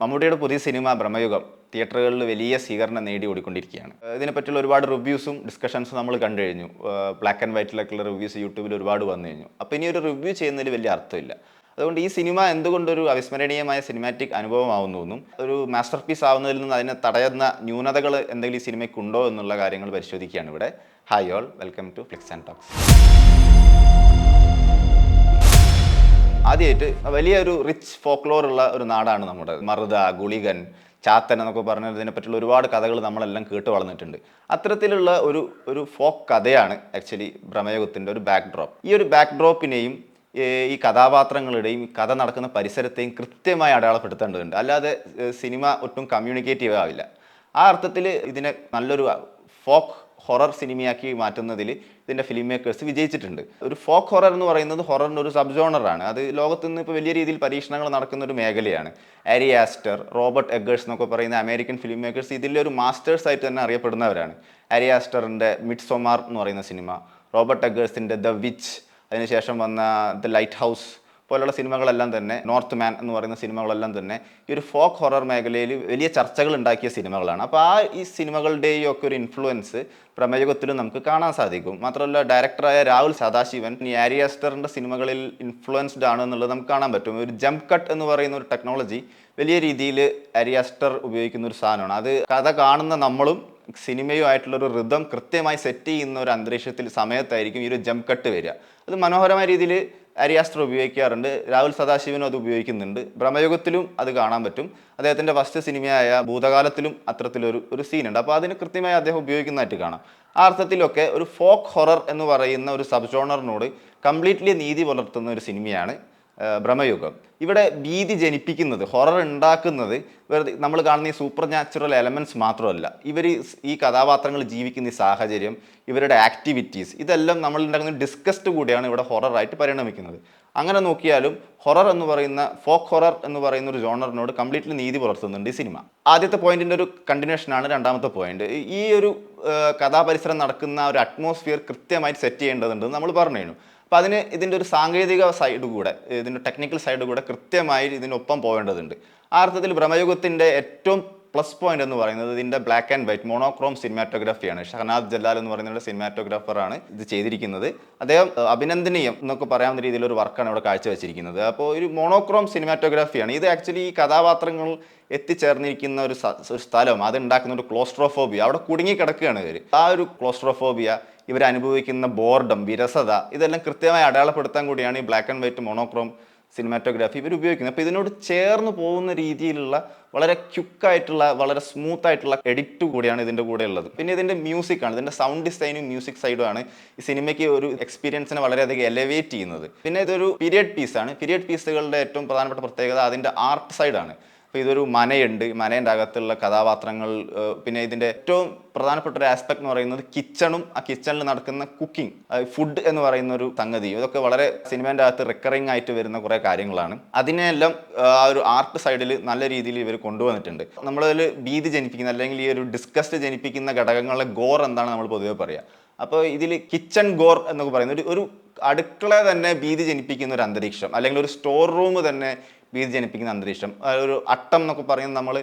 മമ്മൂട്ടിയുടെ പുതിയ സിനിമ ബ്രഹ്മയുഗം തിയേറ്ററുകളിൽ വലിയ സ്വീകരണം നേടി ഓടിക്കൊണ്ടിരിക്കുകയാണ് ഇതിനെപ്പറ്റിയുള്ള ഒരുപാട് റിവ്യൂസും ഡിസ്കഷൻസും നമ്മൾ കണ്ടു കഴിഞ്ഞു. ബ്ലാക്ക് ആൻഡ് വൈറ്റിലൊക്കെയുള്ള റിവ്യൂസ് യൂട്യൂബിൽ ഒരുപാട് വന്നു കഴിഞ്ഞു. അപ്പോൾ ഇനി ഒരു റിവ്യൂ ചെയ്യുന്നതിൽ വലിയ അർത്ഥമില്ല. അതുകൊണ്ട് ഈ സിനിമ എന്തുകൊണ്ടൊരു അവിസ്മരണീയമായ സിനിമാറ്റിക് അനുഭവമാവുന്നു എന്നും ഒരു മാസ്റ്റർ പീസ് ആവുന്നതിൽ നിന്ന് അതിനെ തടയുന്ന ന്യൂനതകൾ എന്തെങ്കിലും ഈ സിനിമയ്ക്കുണ്ടോ എന്നുള്ള കാര്യങ്ങൾ പരിശോധിക്കുകയാണ് ഇവിടെ. Hi all welcome to Flix and Talks ആദ്യമായിട്ട് വലിയൊരു റിച്ച് ഫോക്ലോർ ഉള്ള ഒരു നാടാണ് നമ്മുടെ. മറുത ഗുളികൻ ചാത്തൻ എന്നൊക്കെ പറഞ്ഞതിനെ പറ്റിയുള്ള ഒരുപാട് കഥകൾ നമ്മളെല്ലാം കേട്ട് വളർന്നിട്ടുണ്ട്. അത്തരത്തിലുള്ള ഒരു ഒരു ഫോക്ക് കഥയാണ് ആക്ച്വലി ഭ്രമയുഗത്തിന്റെ ഒരു ബാക്ക് ഡ്രോപ്പ് ഈ ഒരു ബാക്ക് ഡ്രോപ്പിനെയും ഈ കഥാപാത്രങ്ങളുടെയും കഥ നടക്കുന്ന പരിസരത്തെയും കൃത്യമായി അടയാളപ്പെടുത്തേണ്ടതുണ്ട്. അല്ലാതെ സിനിമ ഒട്ടും കമ്മ്യൂണിക്കേറ്റീവ് ആവില്ല. ആ അർത്ഥത്തിൽ ഇതിനെ നല്ലൊരു ഫോക്ക് ഹൊറർ സിനിമയാക്കി മാറ്റുന്നതിൽ ഇതിന്റെ ഫിലിം മേക്കേഴ്സ് വിജയിച്ചിട്ടുണ്ട്. ഒരു ഫോക്ക് ഹൊറർ എന്ന് പറയുന്നത് ഹൊററിന്റെ ഒരു സബ് ജോണറാണ് അത് ലോകത്ത് നിന്ന് ഇപ്പോൾ വലിയ രീതിയിൽ പരീക്ഷണങ്ങൾ നടക്കുന്ന ഒരു മേഖലയാണ്. ആരി ആസ്റ്റർ റോബർട്ട് എഗേഴ്സ് എന്നൊക്കെ പറയുന്ന അമേരിക്കൻ ഫിലിം മേക്കേഴ്സ് ഇതിലെ ഒരു മാസ്റ്റേഴ്സ് ആയിട്ട് തന്നെ അറിയപ്പെടുന്നവരാണ്. ആരി ആസ്റ്ററിന്റെ മിഡ് സൊമാർ എന്ന് പറയുന്ന സിനിമ റോബർട്ട് എഗേഴ്സിന്റെ ദ വിച്ച് അതിനുശേഷം വന്ന ദ ലൈറ്റ് ഹൗസ് പോലുള്ള സിനിമകളെല്ലാം തന്നെ നോർത്ത് മാൻ എന്ന് പറയുന്ന സിനിമകളെല്ലാം തന്നെ ഈ ഒരു ഫോക്ക് ഹൊറർ മേഖലയിൽ വലിയ ചർച്ചകൾ ഉണ്ടാക്കിയ സിനിമകളാണ്. അപ്പോൾ ആ ഈ സിനിമകളുടെയും ഒക്കെ ഒരു ഇൻഫ്ലുവൻസ് പ്രമേയത്തിലും നമുക്ക് കാണാൻ സാധിക്കും. മാത്രമല്ല ഡയറക്ടറായ രാഹുൽ സദാശിവൻ ഈ ആരിയാസ്റ്ററിന്റെ സിനിമകളിൽ ഇൻഫ്ലുവൻസ്ഡ് ആണ് എന്നുള്ളത് നമുക്ക് കാണാൻ പറ്റും. ഒരു ജംപ് കട്ട് എന്ന് പറയുന്ന ഒരു ടെക്നോളജി വലിയ രീതിയിൽ ആരിയാസ്റ്റർ ഉപയോഗിക്കുന്ന ഒരു സാധനമാണ്. അത് കഥ കാണുന്ന നമ്മളും സിനിമയുമായിട്ടുള്ള ഒരു റിതം കൃത്യമായി സെറ്റ് ചെയ്യുന്ന ഒരു അന്തരീക്ഷത്തിൽ സമയത്തായിരിക്കും ഈ ഒരു ജംപ് കട്ട് വരിക. അത് മനോഹരമായ രീതിയിൽ അരിയാസ്റ്റർ ഉപയോഗിക്കാറുണ്ട് രാഹുൽ സദാശിവനും അത് ഉപയോഗിക്കുന്നുണ്ട്. ബ്രഹ്മയുഗത്തിലും അത് കാണാൻ പറ്റും. അദ്ദേഹത്തിന്റെ ഫസ്റ്റ് സിനിമയായ ഭൂതകാലത്തിലും അത്തരത്തിലൊരു ഒരു സീനുണ്ട് അപ്പോൾ അതിന് കൃത്യമായി അദ്ദേഹം ഉപയോഗിക്കുന്നതായിട്ട് കാണാം. ആ അർത്ഥത്തിലൊക്കെ ഒരു ഫോക്ക് ഹൊറർ എന്ന് പറയുന്ന ഒരു സബ് ജോണറിനോട് കംപ്ലീറ്റ്ലി നീതി പുലർത്തുന്ന ഒരു സിനിമയാണ്. ഭ്രമയുഗം ഇവിടെ ഭീതി ജനിപ്പിക്കുന്നത് ഹൊറർ ഉണ്ടാക്കുന്നത് വെറുതെ നമ്മൾ കാണുന്ന ഈ സൂപ്പർ നാച്ചുറൽ എലമെന്റ്സ് മാത്രമല്ല ഇവർ ഈ കഥാപാത്രങ്ങൾ ജീവിക്കുന്ന ഈ സാഹചര്യം ഇവരുടെ ആക്ടിവിറ്റീസ് ഇതെല്ലാം നമ്മൾ ഉണ്ടാക്കുന്ന ഡിസ്കസ്ഡ് കൂടിയാണ് ഇവിടെ ഹൊററായിട്ട് പരിണമിക്കുന്നത്. അങ്ങനെ നോക്കിയാലും ഹൊറർ എന്ന് പറയുന്ന ഫോക്ക് ഹൊറർ എന്ന് പറയുന്ന ഒരു ജോണറിനോട് കംപ്ലീറ്റ്ലി നീതി പുലർത്തുന്നുണ്ട് ഈ സിനിമ. ആദ്യത്തെ പോയിന്റിന്റെ ഒരു കണ്ടിന്യൂഷനാണ് രണ്ടാമത്തെ പോയിന്റ് ഈ ഒരു കഥാപരിസരം നടക്കുന്ന ഒരു അറ്റ്മോസ്ഫിയർ കൃത്യമായിട്ട് സെറ്റ് ചെയ്യേണ്ടതുണ്ട് നമ്മൾ പറഞ്ഞു അപ്പോൾ അതിന് ഇതിന്റെ ഒരു സാങ്കേതിക സൈഡ് കൂടെ ഇതിന്റെ ടെക്നിക്കൽ സൈഡ് കൂടെ കൃത്യമായി ഇതിനൊപ്പം പോകേണ്ടതുണ്ട്. ആ അർത്ഥത്തിൽ ബ്രഹ്മയുഗത്തിന്റെ ഏറ്റവും പ്ലസ് പോയിന്റ് എന്ന് പറയുന്നത് ഇതിന്റെ ബ്ലാക്ക് ആൻഡ് വൈറ്റ് മോണോക്രോം സിനിമാറ്റോഗ്രാഫിയാണ് ഷഹനാദ് ജലാൽ എന്ന് പറയുന്ന സിനിമാറ്റോഗ്രാഫറാണ് ഇത് ചെയ്തിരിക്കുന്നത്. അദ്ദേഹം അഭിനന്ദനീയം എന്നൊക്കെ പറയാവുന്ന രീതിയിലൊരു വർക്കാണ് ഇവിടെ കാഴ്ചവെച്ചിരിക്കുന്നത്. അപ്പോൾ ഒരു മോണോക്രോം സിനിമാറ്റോഗ്രാഫിയാണ് ഇത് ആക്ച്വലി ഈ കഥാപാത്രങ്ങൾ എത്തിച്ചേർന്നിരിക്കുന്ന ഒരു ഒരു സ്ഥലം. അത് ഉണ്ടാക്കുന്ന ഒരു ക്ലോസ്ട്രോഫോബിയ അവിടെ കുടുങ്ങി കിടക്കുകയാണ് ഇവർ ആ ഒരു ക്ലോസ്ട്രോഫോബിയ ഇവർ അനുഭവിക്കുന്ന ബോർഡം വിരസത ഇതെല്ലാം കൃത്യമായി അടയാളപ്പെടുത്താൻ കൂടിയാണ് ഈ black and white monochrome cinematography ഇവർ ഉപയോഗിക്കുന്നത് അപ്പോൾ ഇതിനോട് ചേർന്ന് പോകുന്ന രീതിയിലുള്ള വളരെ ക്യുക്കായിട്ടുള്ള വളരെ സ്മൂത്ത് ആയിട്ടുള്ള എഡിറ്റ് കൂടിയാണ് ഇതിന്റെ കൂടെ ഉള്ളത്. പിന്നെ ഇതിന്റെ മ്യൂസിക് ആണ് ഇതിന്റെ സൗണ്ട് ഡിസൈനും മ്യൂസിക് സൈഡും ആണ് ഈ സിനിമയ്ക്ക് ഒരു എക്സ്പീരിയൻസിനെ വളരെയധികം എലവേറ്റ് ചെയ്യുന്നത്. പിന്നെ ഇതൊരു പീരിയഡ് പീസാണ് പീരിയഡ് പീസുകളുടെ ഏറ്റവും പ്രധാനപ്പെട്ട പ്രത്യേകത അതിന്റെ ആർട്ട് സൈഡാണ് അപ്പോൾ ഇതൊരു മനയുണ്ട്. മനേന്റെ അകത്തുള്ള കഥാപാത്രങ്ങൾ പിന്നെ ഇതിന്റെ ഏറ്റവും പ്രധാനപ്പെട്ട ഒരു ആസ്പെക്ട് എന്ന് പറയുന്നത് കിച്ചണും ആ കിച്ചണിൽ നടക്കുന്ന കുക്കിംഗ് ഫുഡ് എന്ന് പറയുന്ന ഒരു സംഗതി. ഇതൊക്കെ വളരെ സിനിമേന്റെ അകത്ത് റിക്കറിങ് ആയിട്ട് വരുന്ന കുറേ കാര്യങ്ങളാണ്. അതിനെല്ലാം ആ ഒരു ആർട്ട് സൈഡിൽ നല്ല രീതിയിൽ ഇവർ കൊണ്ടുവന്നിട്ടുണ്ട്. നമ്മളതിൽ ഭീതി ജനിപ്പിക്കുന്ന അല്ലെങ്കിൽ ഈ ഒരു ഡിസ്കസ്റ്റ് ജനിപ്പിക്കുന്ന ഘടകങ്ങളുടെ ഗോർ എന്താണ് നമ്മൾ പൊതുവെ പറയുക അപ്പോൾ ഇതിൽ കിച്ചൺ ഗോർ എന്നൊക്കെ പറയുന്ന ഒരു ഒരു അടുക്കള തന്നെ ഭീതി ജനിപ്പിക്കുന്ന ഒരു അന്തരീക്ഷം അല്ലെങ്കിൽ ഒരു സ്റ്റോർ റൂം തന്നെ ഭീതി ജനിപ്പിക്കുന്ന അന്തരീക്ഷം ഒരു അട്ടം എന്നൊക്കെ പറയുന്നത് നമ്മൾ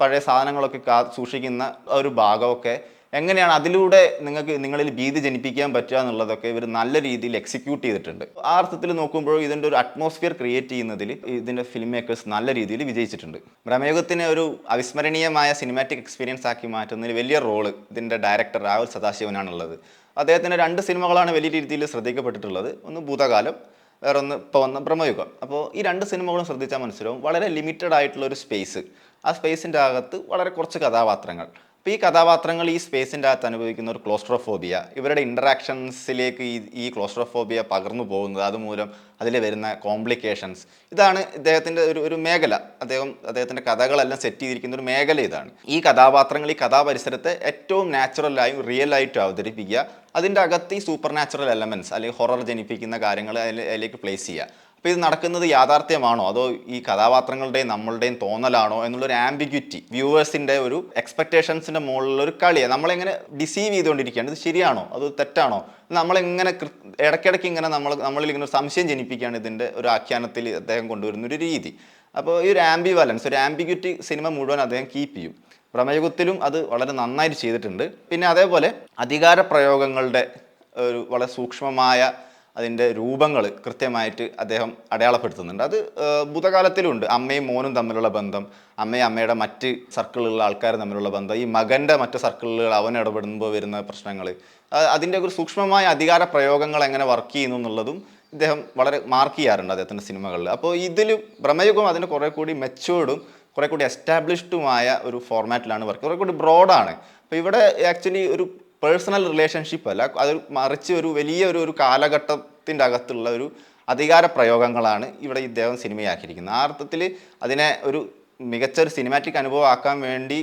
പഴയ സാധനങ്ങളൊക്കെ കാ സൂക്ഷിക്കുന്ന ഒരു ഭാഗമൊക്കെ എങ്ങനെയാണ് അതിലൂടെ നിങ്ങൾക്ക് നിങ്ങളിൽ ഭീതി ജനിപ്പിക്കാൻ പറ്റുക എന്നുള്ളതൊക്കെ ഇവർ നല്ല രീതിയിൽ എക്സിക്യൂട്ട് ചെയ്തിട്ടുണ്ട്. ആ അർത്ഥത്തിൽ നോക്കുമ്പോൾ ഇതിന്റെ ഒരു അറ്റ്മോസ്ഫിയർ ക്രിയേറ്റ് ചെയ്യുന്നതിൽ ഇതിന്റെ ഫിലിം മേക്കേഴ്സ് നല്ല രീതിയിൽ വിജയിച്ചിട്ടുണ്ട്. ഭ്രമയുഗത്തിനെ ഒരു അവിസ്മരണീയമായ സിനിമാറ്റിക് എക്സ്പീരിയൻസ് ആക്കി മാറ്റുന്നതിൽ വലിയ റോൾ ഇതിന്റെ ഡയറക്ടർ രാഹുൽ സദാശിവനാണുള്ളത്. അദ്ദേഹത്തിന്റെ രണ്ട് സിനിമകളാണ് വലിയ രീതിയിൽ ശ്രദ്ധിക്കപ്പെട്ടിട്ടുള്ളത്. ഒന്ന് ഭൂതകാലം വേറൊന്ന് ഇപ്പോൾ വന്ന ബ്രഹ്മയുഗം. അപ്പോൾ ഈ രണ്ട് സിനിമകളും ശ്രദ്ധിച്ചാൽ മനസ്സിലാവും. വളരെ ലിമിറ്റഡ് ആയിട്ടുള്ള ഒരു സ്പേസ് ആ സ്പേസിന്റെ അകത്ത് വളരെ കുറച്ച് കഥാപാത്രങ്ങൾ. അപ്പോൾ ഈ കഥാപാത്രങ്ങൾ ഈ സ്പേസിന്റെ അകത്ത് അനുഭവിക്കുന്ന ഒരു ക്ലോസ്ട്രോഫോബിയ ഇവരുടെ ഇൻട്രാക്ഷൻസിലേക്ക് ഈ ഈ ക്ലോസ്ട്രോഫോബിയ പകർന്നു പോകുന്നത് അതുമൂലം അതിൽ വരുന്ന കോംപ്ലിക്കേഷൻസ് ഇതാണ് ഇദ്ദേഹത്തിന്റെ ഒരു ഒരു മേഖല. അദ്ദേഹം അദ്ദേഹത്തിന്റെ കഥകളെല്ലാം സെറ്റ് ചെയ്തിരിക്കുന്ന ഒരു മേഖല ഇതാണ്. ഈ കഥാപാത്രങ്ങൾ ഈ കഥാപരിസരത്തെ ഏറ്റവും നാച്ചുറലായും റിയൽ ആയിട്ടും അവതരിപ്പിക്കുക. അതിന്റെ അകത്ത് ഈ സൂപ്പർ നാച്ചുറൽ എലമെന്റ്സ് അല്ലെങ്കിൽ ഹൊറർ ജനിപ്പിക്കുന്ന കാര്യങ്ങൾ അതിലേക്ക് പ്ലേസ് ചെയ്യുക. അപ്പോൾ ഇത് നടക്കുന്നത് യാഥാർത്ഥ്യമാണോ? അതോ ഈ കഥാപാത്രങ്ങളുടെയും നമ്മളുടെയും തോന്നലാണോ? എന്നുള്ളൊരു ആംബിഗ്വിറ്റി വ്യൂവേഴ്സിന്റെ ഒരു എക്സ്പെക്ടേഷൻസിന്റെ മുകളിലൊരു കളിയാണ് നമ്മളെങ്ങനെ ഡിസീവ് ചെയ്തുകൊണ്ടിരിക്കുകയാണ്? ഇത് ശരിയാണോ? അത് തെറ്റാണോ? നമ്മളെങ്ങനെ ഇടയ്ക്കിടയ്ക്ക് ഇങ്ങനെ നമ്മൾ നമ്മളിൽ ഇങ്ങനെ സംശയം ജനിപ്പിക്കുകയാണ് ഇതിന്റെ ഒരു ആഖ്യാനത്തിൽ അദ്ദേഹം കൊണ്ടുവരുന്ന ഒരു രീതി. അപ്പോൾ ഈ ഒരു ആംബി വാലൻസ് ഒരു ആംബിഗ്യൂറ്റി സിനിമ മുഴുവൻ അദ്ദേഹം കീപ്പ് ചെയ്യും. പ്രമേയത്തിലും അത് വളരെ നന്നായിട്ട് ചെയ്തിട്ടുണ്ട്. പിന്നെ അതേപോലെ അധികാര പ്രയോഗങ്ങളുടെ ഒരു വളരെ സൂക്ഷ്മമായ അതിന്റെ രൂപങ്ങൾ കൃത്യമായിട്ട് അദ്ദേഹം അടയാളപ്പെടുത്തുന്നുണ്ട്. അത് ഭൂതകാലത്തിലുണ്ട്. അമ്മയും മോനും തമ്മിലുള്ള ബന്ധം അമ്മയും അമ്മയുടെ മറ്റ് സർക്കിളിലുള്ള ആൾക്കാർ തമ്മിലുള്ള ബന്ധം ഈ മകന്റെ മറ്റ് സർക്കിളുകൾ അവൻ ഇടപെടുമ്പോൾ വരുന്ന പ്രശ്നങ്ങൾ അതിന്റെ ഒരു സൂക്ഷ്മമായ അധികാര പ്രയോഗങ്ങൾ എങ്ങനെ വർക്ക് ചെയ്യുന്നു എന്നുള്ളതും ഇദ്ദേഹം വളരെ മാർക്ക് ചെയ്യാറുണ്ട് അദ്ദേഹത്തിന്റെ സിനിമകളിൽ. അപ്പോൾ ഇതിൽ ഭ്രമയുഗം അതിന് കുറേ കൂടി മെച്ചുവേർഡും കുറേ കൂടി എസ്റ്റാബ്ലിഷ്ഡുമായ ഒരു ഫോർമാറ്റിലാണ് വർക്ക് കുറേ കൂടി ബ്രോഡാണ് അപ്പോൾ ഇവിടെ ആക്ച്വലി ഒരു പേഴ്സണൽ റിലേഷൻഷിപ്പ് അല്ല അത് മറിച്ച് ഒരു വലിയ ഒരു ഒരു കാലഘട്ടത്തിന്റെ അകത്തുള്ള ഒരു അധികാര പ്രയോഗങ്ങളാണ് ഇവിടെ ഇദ്ദേഹം സിനിമയാക്കിയിരിക്കുന്നത്. ആ അർത്ഥത്തിൽ അതിനെ ഒരു മികച്ച ഒരു സിനിമാറ്റിക് അനുഭവം ആക്കാൻ വേണ്ടി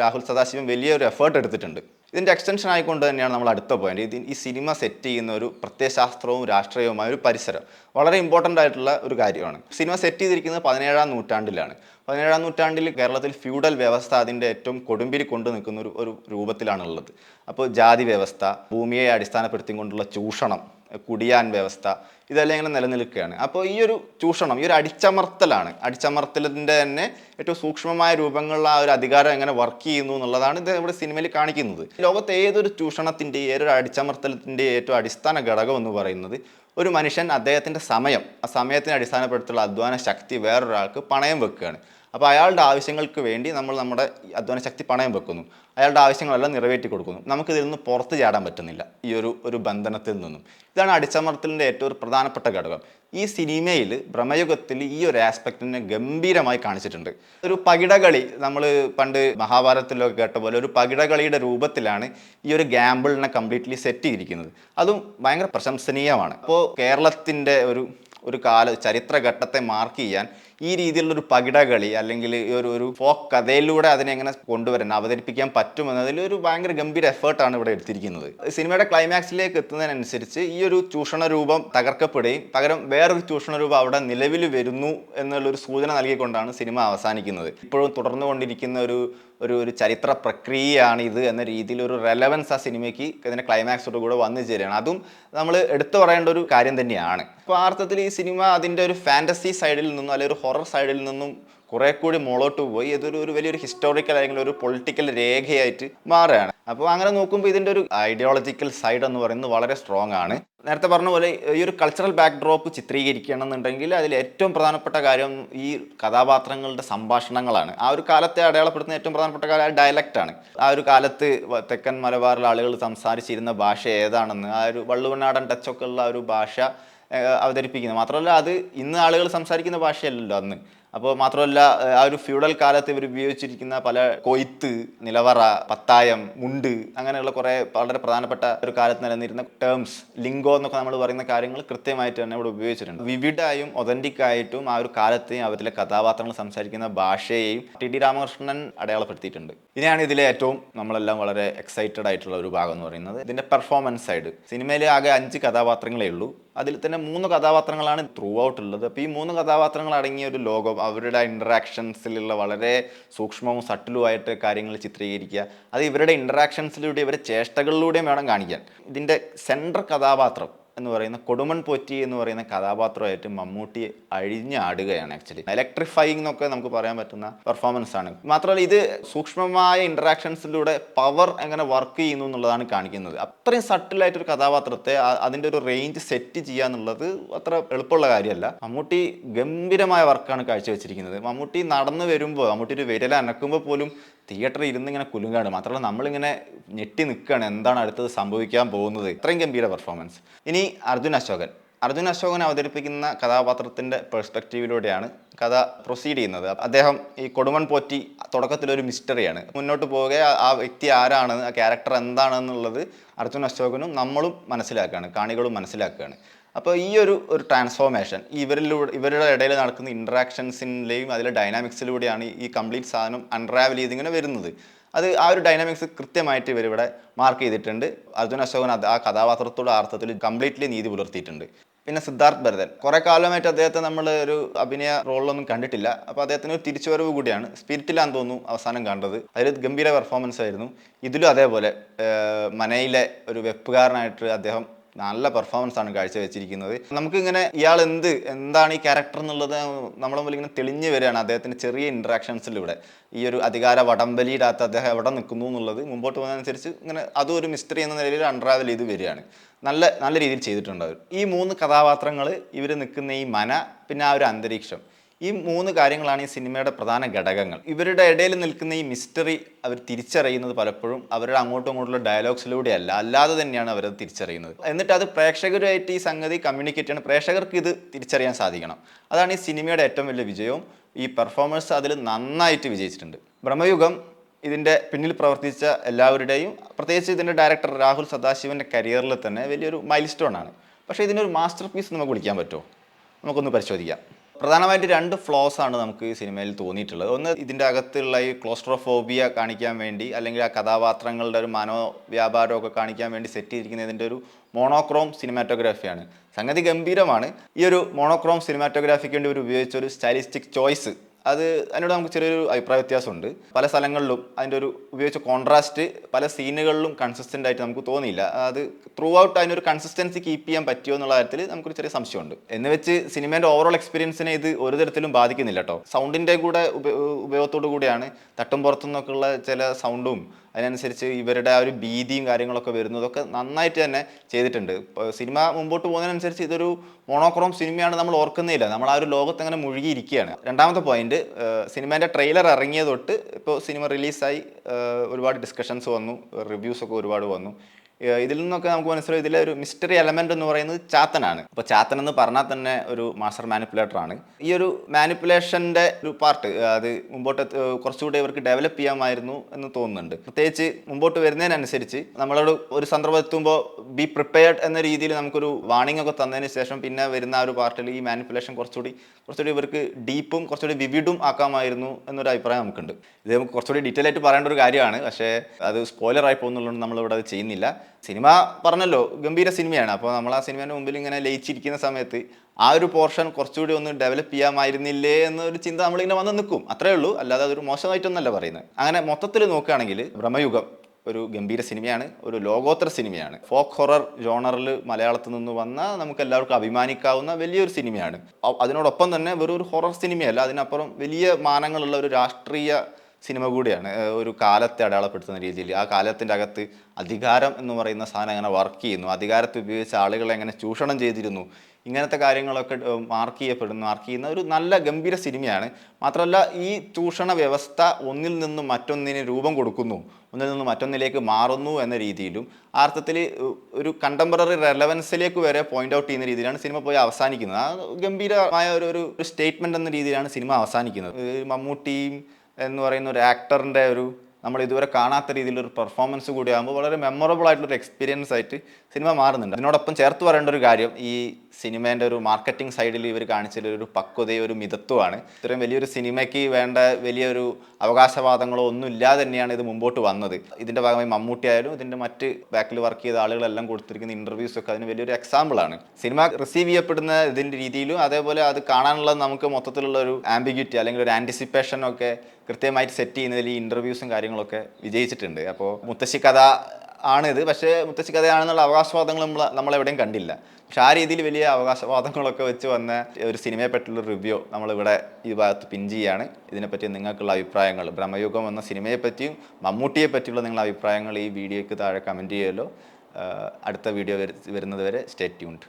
രാഹുൽ സദാശിവം വലിയൊരു എഫേർട്ട് എടുത്തിട്ടുണ്ട്. ഇതിന്റെ എക്സ്റ്റൻഷൻ ആയിക്കൊണ്ട് തന്നെയാണ് നമ്മൾ അടുത്ത പോയിന്റ് ഇത് ഈ സിനിമ സെറ്റ് ചെയ്യുന്ന ഒരു പ്രത്യയശാസ്ത്രവും രാഷ്ട്രീയവുമായ ഒരു പരിസരം. വളരെ ഇമ്പോർട്ടന്റ് ആയിട്ടുള്ള ഒരു കാര്യമാണ്. സിനിമ സെറ്റ് ചെയ്തിരിക്കുന്നത് പതിനേഴാം നൂറ്റാണ്ടിലാണ്. പതിനേഴാം നൂറ്റാണ്ടിൽ കേരളത്തിൽ ഫ്യൂഡൽ വ്യവസ്ഥ അതിന്റെ ഏറ്റവും കൊടുമ്പിരി കൊണ്ടു നിൽക്കുന്ന ഒരു ഒരു രൂപത്തിലാണുള്ളത്. അപ്പോൾ ജാതി വ്യവസ്ഥ ഭൂമിയെ അടിസ്ഥാനപ്പെടുത്തിക്കൊണ്ടുള്ള ചൂഷണം കുടിയാൻ വ്യവസ്ഥ ഇതെല്ലാം ഇങ്ങനെ നിലനിൽക്കുകയാണ്. അപ്പോൾ ഈ ഒരു ചൂഷണം ഈ ഒരു അടിച്ചമർത്തലാണ്. അടിച്ചമർത്തലിന്റെ തന്നെ ഏറ്റവും സൂക്ഷ്മമായ രൂപങ്ങളിൽ ആ ഒരു അധികാരം എങ്ങനെ വർക്ക് ചെയ്യുന്നു എന്നുള്ളതാണ് ഇത് ഇവിടെ സിനിമയിൽ കാണിക്കുന്നത്. ലോകത്തെ ഏതൊരു ചൂഷണത്തിന്റെ ഏതൊരു അടിച്ചമർത്തലത്തിന്റെ ഏറ്റവും അടിസ്ഥാന ഘടകം എന്ന് പറയുന്നത് ഒരു മനുഷ്യൻ അദ്ദേഹത്തിന്റെ സമയം ആ സമയത്തിനെ അടിസ്ഥാനപ്പെടുത്തിയുള്ള അധ്വാന ശക്തി വേറൊരാൾക്ക് പണയം വെക്കുകയാണ്. അപ്പോൾ അയാളുടെ ആവശ്യങ്ങൾക്ക് വേണ്ടി നമ്മൾ നമ്മുടെ അധ്വാന ശക്തി പണയം വെക്കുന്നു. അയാളുടെ ആവശ്യങ്ങളെല്ലാം നിറവേറ്റി കൊടുക്കുന്നു. നമുക്കിതിൽ നിന്ന് പുറത്ത് ചാടാൻ പറ്റുന്നില്ല ഈ ഒരു ഒരു ബന്ധനത്തിൽ നിന്നും. ഇതാണ് അടിച്ചമർത്തലിന്റെ ഏറ്റവും പ്രധാനപ്പെട്ട ഘടകം. ഈ സിനിമയിൽ ഭ്രമയുഗത്തിൽ ഈ ഒരു ആസ്പെക്റ്റിനെ ഗംഭീരമായി കാണിച്ചിട്ടുണ്ട്. ഒരു പകിടകളി നമ്മൾ പണ്ട് മഹാഭാരതത്തിലൊക്കെ കേട്ട പോലെ ഒരു പകിടകളിയുടെ രൂപത്തിലാണ് ഈ ഒരു ഗാമ്പിളിനെ കംപ്ലീറ്റ്ലി സെറ്റ് ചെയ്തിരിക്കുന്നത്. അതും ഭയങ്കര പ്രശംസനീയമാണ്. അപ്പോൾ കേരളത്തിന്റെ ഒരു ഒരു കാല ചരിത്രഘട്ടത്തെ മാർക്ക് ചെയ്യാൻ ഈ രീതിയിലുള്ള ഒരു പകിടകളി അല്ലെങ്കിൽ ഒരു ഒരു ഫോക്ക് കഥയിലൂടെ അതിനെ എങ്ങനെ കൊണ്ടുവരാൻ അവതരിപ്പിക്കാൻ പറ്റുമെന്നതിൽ ഒരു ഭയങ്കര ഗംഭീര എഫേർട്ടാണ് ഇവിടെ എടുത്തിരിക്കുന്നത്. സിനിമയുടെ ക്ലൈമാക്സിലേക്ക് എത്തുന്നതിനനുസരിച്ച് ഈ ഒരു ചൂഷണ രൂപം തകർക്കപ്പെടുകയും പകരം വേറൊരു ചൂഷണ രൂപം അവിടെ നിലവിൽ വരുന്നു എന്നുള്ളൊരു സൂചന നൽകിക്കൊണ്ടാണ് സിനിമ അവസാനിക്കുന്നത്. ഇപ്പോഴും തുടർന്നുകൊണ്ടിരിക്കുന്ന ഒരു ഒരു ഒരു ചരിത്ര പ്രക്രിയയാണ് ഇത് എന്ന രീതിയിൽ ഒരു റെലവൻസ് ആ സിനിമയ്ക്ക് ഇതിന്റെ ക്ലൈമാക്സോട് കൂടെ വന്നു ചേരുകയാണ്. അതും നമ്മൾ എടുത്തു പറയേണ്ട ഒരു കാര്യം തന്നെയാണ്. അപ്പോൾ ആ അർത്ഥത്തിൽ ഈ സിനിമ അതിന്റെ ഒരു ഫാന്റസി സൈഡിൽ നിന്നും അല്ലെങ്കിൽ ഒരു ഹൊറർ സൈഡിൽ നിന്നും കുറെ കൂടി മുളോട്ട് പോയി. ഇതൊരു ഒരു വലിയൊരു ഹിസ്റ്റോറിക്കൽ അല്ലെങ്കിൽ ഒരു പൊളിറ്റിക്കൽ രേഖയായിട്ട് മാറുകയാണ്. അപ്പോൾ അങ്ങനെ നോക്കുമ്പോൾ ഇതിന്റെ ഒരു ഐഡിയോളജിക്കൽ സൈഡ് എന്ന് പറയുന്നത് വളരെ സ്ട്രോങ് ആണ്. നേരത്തെ പറഞ്ഞ പോലെ ഈ ഒരു കൾച്ചറൽ ബാക്ക്ഡ്രോപ്പ് ചിത്രീകരിക്കണമെന്നുണ്ടെങ്കിൽ അതിൽ ഏറ്റവും പ്രധാനപ്പെട്ട കാര്യം ഈ കഥാപാത്രങ്ങളുടെ സംഭാഷണങ്ങളാണ്. ആ ഒരു കാലത്തെ അടയാളപ്പെടുത്തുന്ന ഏറ്റവും പ്രധാനപ്പെട്ട കാര്യം ആണ്. ആ ഒരു കാലത്ത് തെക്കൻ മലബാറിലെ ആളുകൾ സംസാരിച്ചിരുന്ന ഭാഷ ഏതാണെന്ന് ആ ഒരു വള്ളുവനാടൻ ടച്ചൊക്കെ ഉള്ള ഒരു ഭാഷ അവതരിപ്പിക്കുന്നത്. മാത്രമല്ല അത് ഇന്ന് ആളുകൾ സംസാരിക്കുന്ന ഭാഷയല്ലല്ലോ അന്ന്. അപ്പോൾ മാത്രമല്ല ആ ഒരു ഫ്യൂഡൽ കാലത്ത് ഇവർ ഉപയോഗിച്ചിരിക്കുന്ന പല കൊയ്ത്ത് നിലവറ പത്തായം മുണ്ട് അങ്ങനെയുള്ള കുറേ വളരെ പ്രധാനപ്പെട്ട ഒരു കാലത്ത് നിലനിന്നിരുന്ന ടേംസ് ലിംഗോ എന്നൊക്കെ നമ്മൾ പറയുന്ന കാര്യങ്ങൾ കൃത്യമായിട്ട് തന്നെ ഇവിടെ ഉപയോഗിച്ചിട്ടുണ്ട്. വിവിഡായും ഒതന്റിക് ആയിട്ടും ആ ഒരു കാലത്തെയും അവരിലെ കഥാപാത്രങ്ങൾ സംസാരിക്കുന്ന ഭാഷയെയും ടി ഡി രാമകൃഷ്ണൻ അടയാളപ്പെടുത്തിയിട്ടുണ്ട്. ഇനിയാണ് ഇതിലെ ഏറ്റവും നമ്മളെല്ലാം വളരെ എക്സൈറ്റഡ് ആയിട്ടുള്ള ഒരു ഭാഗം എന്ന് പറയുന്നത്. ഇതിന്റെ പെർഫോമൻസ് സൈഡ് സിനിമയിലെ ആകെ അഞ്ച് കഥാപാത്രങ്ങളേ ഉള്ളൂ. അതിൽ തന്നെ മൂന്ന് കഥാപാത്രങ്ങളാണ് ത്രൂ ഔട്ട് ഉള്ളത്. അപ്പോൾ ഈ മൂന്ന് കഥാപാത്രങ്ങൾ അടങ്ങിയ ഒരു ലോകം അവരുടെ ഇൻട്രാക്ഷൻസിലുള്ള വളരെ സൂക്ഷ്മവും സട്ടിലുമായിട്ട് കാര്യങ്ങൾ ചിത്രീകരിക്കുക. അത് ഇവരുടെ ഇൻട്രാക്ഷൻസിലൂടെ ഇവരുടെ ചേഷ്ടകളിലൂടെയും വേണം കാണിക്കാൻ. ഇതിന്റെ സെൻട്രൽ കഥാപാത്രം എന്ന് പറയുന്ന കൊടുമൺ പോറ്റി എന്ന് പറയുന്ന കഥാപാത്രമായിട്ട് മമ്മൂട്ടി അഴിഞ്ഞാടുകയാണ് ആക്ച്വലി ഇലക്ട്രിഫൈങ് എന്നൊക്കെ നമുക്ക് പറയാൻ പറ്റുന്ന പെർഫോമൻസ് ആണ്. മാത്രമല്ല ഇത് സൂക്ഷ്മമായ ഇൻട്രാക്ഷൻസിലൂടെ പവർ എങ്ങനെ വർക്ക് ചെയ്യുന്നു എന്നുള്ളതാണ് കാണിക്കുന്നത്. അത്രയും സട്ടിലായിട്ടൊരു കഥാപാത്രത്തെ അതിന്റെ ഒരു റേഞ്ച് സെറ്റ് ചെയ്യുക എന്നുള്ളത് അത്ര എളുപ്പമുള്ള കാര്യമല്ല. മമ്മൂട്ടി ഗംഭീരമായ വർക്കാണ് കാഴ്ചവെച്ചിരിക്കുന്നത്. മമ്മൂട്ടി നടന്നു വരുമ്പോൾ മമ്മൂട്ടി ഒരു വിരൽ അനക്കുമ്പോൾ പോലും തിയേറ്ററിൽ ഇരുന്ന് ഇങ്ങനെ കുലുങ്ങാണ്. മാത്രമല്ല നമ്മളിങ്ങനെ ഞെട്ടി നിൽക്കുകയാണ് എന്താണ് അടുത്തത് സംഭവിക്കാൻ പോകുന്നത്. ഇത്രയും ഗംഭീര പെർഫോമൻസ് ഇനി അർജുൻ അശോകൻ. അർജുൻ അശോകൻ അവതരിപ്പിക്കുന്ന കഥാപാത്രത്തിന്റെ പെർസ്പെക്റ്റീവിലൂടെയാണ് കഥ പ്രൊസീഡ് ചെയ്യുന്നത്. അദ്ദേഹം ഈ കൊടുമൺ പോറ്റി തുടക്കത്തിലൊരു മിസ്റ്ററിയാണ് മുന്നോട്ട് പോകെ ആ- വ്യക്തി ആരാണ് ആ ക്യാരക്ടർ എന്താണെന്നുള്ളത് അർജുൻ അശോകനും നമ്മളും മനസ്സിലാക്കുകയാണ് കാണികളും മനസ്സിലാക്കുകയാണ്. അപ്പോൾ ഈ ഒരു ഒരു ട്രാൻസ്ഫോർമേഷൻ ഇവരിലൂടെ ഇവരുടെ ഇടയിൽ നടക്കുന്ന ഇൻട്രാക്ഷൻസിന്റെയും അതിലെ ഡൈനാമിക്സിലൂടെയാണ് ഈ കംപ്ലീറ്റ് സാധനം അൺട്രാവൽ ചെയ്തിങ്ങനെ വരുന്നത്. അത് ആ ഒരു ഡൈനാമിക്സ് കൃത്യമായിട്ട് ഇവരിവിടെ മാർക്ക് ചെയ്തിട്ടുണ്ട്. അർജുൻ അശോകൻ അത് ആ കഥാപാത്രത്തോട് അർത്ഥത്തിൽ കംപ്ലീറ്റ്ലി നീതി പുലർത്തിയിട്ടുണ്ട്. പിന്നെ സിദ്ധാർത്ഥ് ഭരതൻ. കുറെ കാലമായിട്ട് അദ്ദേഹത്തെ നമ്മൾ ഒരു അഭിനയ റോളിലൊന്നും കണ്ടിട്ടില്ല. അപ്പോൾ അദ്ദേഹത്തിന് ഒരു തിരിച്ചുവരവ് കൂടിയാണ്. സ്പിരിറ്റിലാന്ന് തോന്നുന്നു അവസാനം കണ്ടത്. അതിൽ ഗംഭീര പെർഫോമൻസ് ആയിരുന്നു. ഇതിലും അതേപോലെ മനയിലെ ഒരു വെപ്പുകാരനായിട്ട് അദ്ദേഹം നല്ല പെർഫോമൻസ് ആണ് കാഴ്ചവെച്ചിരിക്കുന്നത്. നമുക്കിങ്ങനെ ഇയാൾ എന്ത് എന്താണ് ഈ ക്യാരക്ടർ എന്നുള്ളത് നമ്മളെ മുമ്പിൽ ഇങ്ങനെ തെളിഞ്ഞു വരികയാണ് അദ്ദേഹത്തിന്റെ ചെറിയ ഇൻട്രാക്ഷൻസിലൂടെ ഈ ഒരു അധികാര വടംബലിയിടാത്ത അദ്ദേഹം എവിടെ നിൽക്കുന്നു എന്നുള്ളത് മുമ്പോട്ട് പോകുന്നതനുസരിച്ച് ഇങ്ങനെ അതും ഒരു മിസ്റ്ററി എന്ന നിലയിൽ അൺട്രാവൽ ചെയ്ത് വരികയാണ്. നല്ല നല്ല രീതിയിൽ ചെയ്തിട്ടുണ്ട് ഈ മൂന്ന് കഥാപാത്രങ്ങൾ ഇവർ നിൽക്കുന്ന ഈ മന പിന്നെ ആ ഒരു അന്തരീക്ഷം. ഈ മൂന്ന് കാര്യങ്ങളാണ് ഈ സിനിമയുടെ പ്രധാന ഘടകങ്ങൾ. ഇവരുടെ ഇടയിൽ നിൽക്കുന്ന ഈ മിസ്റ്ററി അവർ തിരിച്ചറിയുന്നത് പലപ്പോഴും അവരുടെ അങ്ങോട്ടും ഇങ്ങോട്ടുള്ള ഡയലോഗ്സിലൂടെയല്ല അല്ലാതെ തന്നെയാണ് അവരത് തിരിച്ചറിയുന്നത്. എന്നിട്ട് അത് പ്രേക്ഷകരുമായിട്ട് ഈ സംഗതി കമ്മ്യൂണിക്കേറ്റ് ചെയ്യണം. പ്രേക്ഷകർക്ക് ഇത് തിരിച്ചറിയാൻ സാധിക്കണം. അതാണ് ഈ സിനിമയുടെ ഏറ്റവും വലിയ വിജയവും. ഈ പെർഫോമൻസ് അതിൽ നന്നായിട്ട് വിജയിച്ചിട്ടുണ്ട്. ബ്രഹ്മയുഗം ഇതിന്റെ പിന്നിൽ പ്രവർത്തിച്ച എല്ലാവരുടെയും പ്രത്യേകിച്ച് ഇതിന്റെ ഡയറക്ടർ രാഹുൽ സദാശിവന്റെ കരിയറിൽ തന്നെ വലിയൊരു മൈൽ സ്റ്റോൺ ആണ്. പക്ഷേ ഇതിനൊരു മാസ്റ്റർ പീസ് നമുക്ക് വിളിക്കാൻ പറ്റുമോ? നമുക്കൊന്ന് പരിശോധിക്കാം. പ്രധാനമായിട്ട് രണ്ട് ഫ്ലോസ് ആണ് നമുക്ക് ഈ സിനിമയിൽ തോന്നിയിട്ടുള്ളത്. ഒന്ന് ഇതിന്റെ അകത്തുള്ള ഈ ക്ലോസ്ട്രോഫോബിയ കാണിക്കാൻ വേണ്ടി അല്ലെങ്കിൽ ആ കഥാപാത്രങ്ങളുടെ ഒരു മനോവ്യാപാരമൊക്കെ കാണിക്കാൻ വേണ്ടി സെറ്റ് ചെയ്തിരിക്കുന്നതിന്റെ ഒരു മോണോക്രോം സിനിമാറ്റോഗ്രാഫിയാണ് സംഗതി ഗംഭീരമാണ്. ഈ ഒരു മോണോക്രോം സിനിമാറ്റോഗ്രാഫിക്ക് വേണ്ടി ഒരു ഉപയോഗിച്ച ഒരു സ്റ്റൈലിസ്റ്റിക് ചോയ്സ് അത് അതിനോട് നമുക്ക് ചെറിയൊരു അഭിപ്രായ വ്യത്യാസമുണ്ട്. പല സ്ഥലങ്ങളിലും അതിന്റെ ഒരു ഉപയോഗിച്ച കോൺട്രാസ്റ്റ് പല സീനുകളിലും കൺസിസ്റ്റന്റ് ആയിട്ട് നമുക്ക് തോന്നിയില്ല. അത് ത്രൂ ഔട്ട് അതിനൊരു കൺസിസ്റ്റൻസി കീപ്പ് ചെയ്യാൻ പറ്റുമോ എന്നുള്ള കാര്യത്തിൽ നമുക്കൊരു ചെറിയ സംശയമുണ്ട്. എന്ന് വെച്ച് സിനിമേന്റെ ഓവറോൾ എക്സ്പീരിയൻസിനെ ഇത് ഒരു തരത്തിലും ബാധിക്കുന്നില്ല കേട്ടോ. സൗണ്ടിന്റെ കൂടെ ഉപ- ഉപയോഗത്തോടു കൂടിയാണ് തട്ടും പുറത്തു നിന്നൊക്കെയുള്ള ചില സൗണ്ടും അതിനനുസരിച്ച് ഇവരുടെ ആ ഒരു ഭീതിയും കാര്യങ്ങളൊക്കെ വരുന്നതൊക്കെ നന്നായിട്ട് തന്നെ ചെയ്തിട്ടുണ്ട്. സിനിമ മുമ്പോട്ട് പോകുന്നതിനനുസരിച്ച് ഇതൊരു മോണോക്രോം സിനിമയാണ് നമ്മൾ ഓർക്കുന്നില്ല. നമ്മൾ ആ ഒരു ലോകത്ത് അങ്ങനെ മുഴുകിയിരിക്കുകയാണ്. രണ്ടാമത്തെ പോയിന്റ് സിനിമേന്റെ ട്രെയിലർ ഇറങ്ങിയ തൊട്ട് ഇപ്പോൾ സിനിമ റിലീസായി ഒരുപാട് ഡിസ്കഷൻസ് വന്നു റിവ്യൂസ് ഒക്കെ ഒരുപാട് വന്നു. ഇതിൽ നിന്നൊക്കെ നമുക്ക് മനസ്സിലാവും ഇതിലെ ഒരു മിസ്റ്ററി എലമെന്റ് എന്ന് പറയുന്നത് ചാത്തനാണ്. അപ്പോൾ ചാത്തൻ എന്ന് പറഞ്ഞാൽ തന്നെ ഒരു മാസ്റ്റർ മാനിപ്പുലേറ്റർ ആണ്. ഈ ഒരു മാനിപ്പുലേഷന്റെ ഒരു പാർട്ട് അത് മുമ്പോട്ട് കുറച്ചുകൂടി ഇവർക്ക് ഡെവലപ്പ് ചെയ്യാമായിരുന്നു എന്ന് തോന്നുന്നുണ്ട്. പ്രത്യേകിച്ച് മുമ്പോട്ട് വരുന്നതിനനുസരിച്ച് നമ്മളോട് ഒരു സന്ദർഭം എത്തുമ്പോൾ ബി പ്രിപ്പയർഡ് എന്ന രീതിയിൽ നമുക്കൊരു വാണിംഗ് ഒക്കെ തന്നതിന് ശേഷം പിന്നെ വരുന്ന ആ ഒരു പാർട്ടിൽ ഈ മാനിപ്പുലേഷൻ കുറച്ചുകൂടി കുറച്ചുകൂടി ഇവർക്ക് ഡീപ്പും കുറച്ചുകൂടി വിവിഡും ആക്കാമായിരുന്നു എന്നൊരു അഭിപ്രായം നമുക്കുണ്ട്. ഇത് നമുക്ക് കുറച്ചുകൂടി ഡീറ്റെയിൽ ആയിട്ട് പറയേണ്ട ഒരു കാര്യമാണ്. പക്ഷേ അത് സ്പോയിലർ ആയി പോകുന്നുള്ളതുകൊണ്ട് നമ്മളിവിടെ അത് ചെയ്യുന്നില്ല. സിനിമ പറഞ്ഞല്ലോ ഗംഭീര സിനിമയാണ്. അപ്പോൾ നമ്മൾ ആ സിനിമേന്റെ മുമ്പിൽ ഇങ്ങനെ ലയിച്ചിരിക്കുന്ന സമയത്ത് ആ ഒരു പോർഷൻ കുറച്ചുകൂടി ഒന്ന് ഡെവലപ്പ് ചെയ്യാമായിരുന്നില്ലേ എന്നൊരു ചിന്ത നമ്മളിങ്ങനെ വന്ന് നിൽക്കും. അത്രേ ഉള്ളൂ. അല്ലാതെ അതൊരു മോശമായിട്ടൊന്നല്ല പറയുന്നത്. അങ്ങനെ മൊത്തത്തിൽ നോക്കുകയാണെങ്കിൽ ബ്രഹ്മയുഗം ഒരു ഗംഭീര സിനിമയാണ് ഒരു ലോകോത്തര സിനിമയാണ്. ഫോക്ക് ഹൊറർ ജോണറിൽ മലയാളത്തിൽ നിന്ന് വന്ന നമുക്ക് എല്ലാവർക്കും അഭിമാനിക്കാവുന്ന വലിയൊരു സിനിമയാണ്. അതിനോടൊപ്പം തന്നെ വെറും ഒരു ഹൊറർ സിനിമയല്ല അതിനപ്പുറം വലിയ മാനങ്ങളുള്ള ഒരു രാഷ്ട്രീയ സിനിമ കൂടിയാണ്. ഒരു കാലത്തെ അടയാളപ്പെടുത്തുന്ന രീതിയിൽ. ആ കാലത്തിന്റെ അകത്ത് അധികാരം എന്ന് പറയുന്ന സാധനം എങ്ങനെ വർക്ക് ചെയ്യുന്നു. അധികാരത്തെ ഉപയോഗിച്ച് ആളുകളെ എങ്ങനെ ചൂഷണം ചെയ്തിരുന്നു. ഇങ്ങനത്തെ കാര്യങ്ങളൊക്കെ മാർക്ക് ചെയ്യപ്പെടുന്നു മാർക്ക് ചെയ്യുന്ന ഒരു നല്ല ഗംഭീര സിനിമയാണ്. മാത്രമല്ല ഈ ചൂഷണ വ്യവസ്ഥ ഒന്നിൽ നിന്നും മറ്റൊന്നിന് രൂപം കൊടുക്കുന്നു. ഒന്നിൽ നിന്ന് മറ്റൊന്നിലേക്ക് മാറുന്നു എന്ന രീതിയിലും ആ അർത്ഥത്തിൽ ഒരു കണ്ടംപററി റെലവൻസിലേക്ക് വരെ പോയിന്റ് ഔട്ട് ചെയ്യുന്ന രീതിയിലാണ് സിനിമ പോയി അവസാനിക്കുന്നത്. ആ ഗംഭീരമായ ഒരു ഒരു സ്റ്റേറ്റ്മെന്റ് എന്ന രീതിയിലാണ് സിനിമ അവസാനിക്കുന്നത്. മമ്മൂട്ടിയും എന്ന് പറയുന്ന ഒരു ആക്ടറിന്റെ ഒരു നമ്മൾ ഇതുവരെ കാണാത്ത രീതിയിലൊരു പെർഫോമൻസ് കൂടി ആകുമ്പോൾ വളരെ മെമ്മറബിൾ ആയിട്ടുള്ള ഒരു എക്സ്പീരിയൻസ് ആയിട്ട് സിനിമ മാറുന്നുണ്ട്. അതിനോടൊപ്പം ചേർത്ത് പറയേണ്ട ഒരു കാര്യം ഈ സിനിമേന്റെ ഒരു മാർക്കറ്റിംഗ് സൈഡിൽ ഇവർ കാണിച്ചൊരു ഒരു പക്വതയും ഒരു മിതത്വമാണ് ഇത്രയും വലിയൊരു സിനിമയ്ക്ക് വേണ്ട വലിയൊരു അവകാശവാദങ്ങളോ ഒന്നും ഇല്ലാതെ തന്നെയാണ് ഇത് മുമ്പോട്ട് വന്നത്. ഇതിന്റെ ഭാഗമായി മമ്മൂട്ടി ആയാലും ഇതിന്റെ മറ്റ് ബാക്കിൽ വർക്ക് ചെയ്ത ആളുകളെല്ലാം കൊടുത്തിരിക്കുന്ന ഇന്റർവ്യൂസ് ഒക്കെ അതിന് വലിയൊരു എക്സാമ്പിളാണ് സിനിമ റിസീവ് ചെയ്യപ്പെടുന്ന ഇതിന്റെ രീതിയിലും അതേപോലെ അത് കാണാനുള്ള നമുക്ക് മൊത്തത്തിലുള്ള ഒരു ആംബിഗ്യൂറ്റി അല്ലെങ്കിൽ ഒരു ആന്റിസിപ്പേഷൻ ഒക്കെ കൃത്യമായിട്ട് സെറ്റ് ചെയ്യുന്നതിൽ ഈ ഇന്റർവ്യൂസും കാര്യങ്ങളൊക്കെ വിജയിച്ചിട്ടുണ്ട്. അപ്പോൾ മുത്തശ്ശി കഥ ആണിത്. പക്ഷേ മുത്തശ്ശി കഥയാണെന്നുള്ള അവകാശവാദങ്ങൾ നമ്മൾ നമ്മളെവിടെയും കണ്ടില്ല. പക്ഷേ ആ രീതിയിൽ വലിയ അവകാശവാദങ്ങളൊക്കെ വെച്ച് വന്ന ഒരു സിനിമയെ പറ്റിയുള്ള റിവ്യൂ നമ്മളിവിടെ ഈ ഭാഗത്ത് പിൻ ചെയ്യാണ്. ഇതിനെപ്പറ്റി നിങ്ങൾക്കുള്ള അഭിപ്രായങ്ങൾ ബ്രഹ്മയുഗം എന്ന സിനിമയെ പറ്റിയും മമ്മൂട്ടിയെ പറ്റിയുള്ള നിങ്ങളുടെ അഭിപ്രായങ്ങൾ ഈ വീഡിയോയ്ക്ക് താഴെ കമന്റ് ചെയ്യുമല്ലോ. അടുത്ത വീഡിയോ വരുന്നത് വരെ സ്റ്റേ ട്യൂൺഡ്